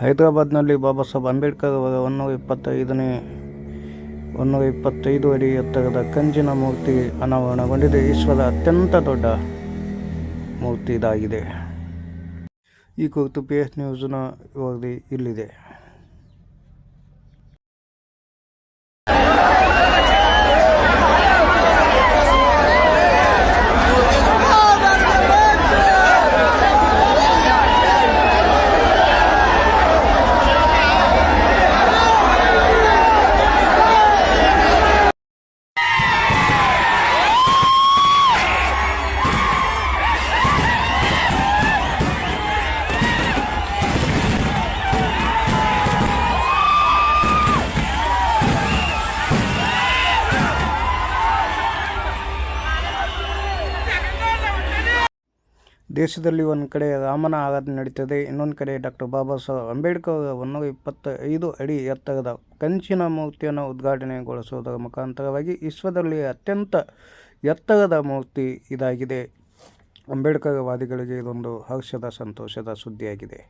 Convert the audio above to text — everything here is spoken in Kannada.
ಹೈದರಾಬಾದ್ನಲ್ಲಿ ಬಾಬಾ ಸಾಹೇಬ್ ಅಂಬೇಡ್ಕರ್ ಅವರ ಒನ್ನೂರ ಇಪ್ಪತ್ತೈದನೇ ಒನ್ನೂರ ಇಪ್ಪತ್ತೈದು ಅಡಿ ಎತ್ತರದ ಕಂಜಿನ ಮೂರ್ತಿ ಅನಾವರಣಗೊಂಡಿದೆ. ವಿಶ್ವದ ಅತ್ಯಂತ ದೊಡ್ಡ ಮೂರ್ತಿ ಇದಾಗಿದೆ ಈ ಕುರಿತು ಪಿ ಎಸ್ ನ್ಯೂಸ್ನ ವರದಿ ಇಲ್ಲಿದೆ. ದೇಶದಲ್ಲಿ ಒಂದು ಕಡೆ ರಾಮನ ಆರಾಧನೆ ನಡೀತದೆ, ಇನ್ನೊಂದು ಕಡೆ ಡಾಕ್ಟರ್ ಬಾಬಾ ಸಾಹೇಬ್ ಅಂಬೇಡ್ಕರ್ ಅವರನ್ನು ಇಪ್ಪತ್ತೈದು ಅಡಿ ಎತ್ತರದ ಕಂಚಿನ ಮೂರ್ತಿಯನ್ನು ಉದ್ಘಾಟನೆಗೊಳಿಸುವುದರ ಮುಖಾಂತರವಾಗಿ ವಿಶ್ವದಲ್ಲಿ ಅತ್ಯಂತ ಎತ್ತರದ ಮೂರ್ತಿ ಇದಾಗಿದೆ. ಅಂಬೇಡ್ಕರ್ವಾದಿಗಳಿಗೆ ಇದೊಂದು ಹರ್ಷದ ಸಂತೋಷದ ಸುದ್ದಿಯಾಗಿದೆ.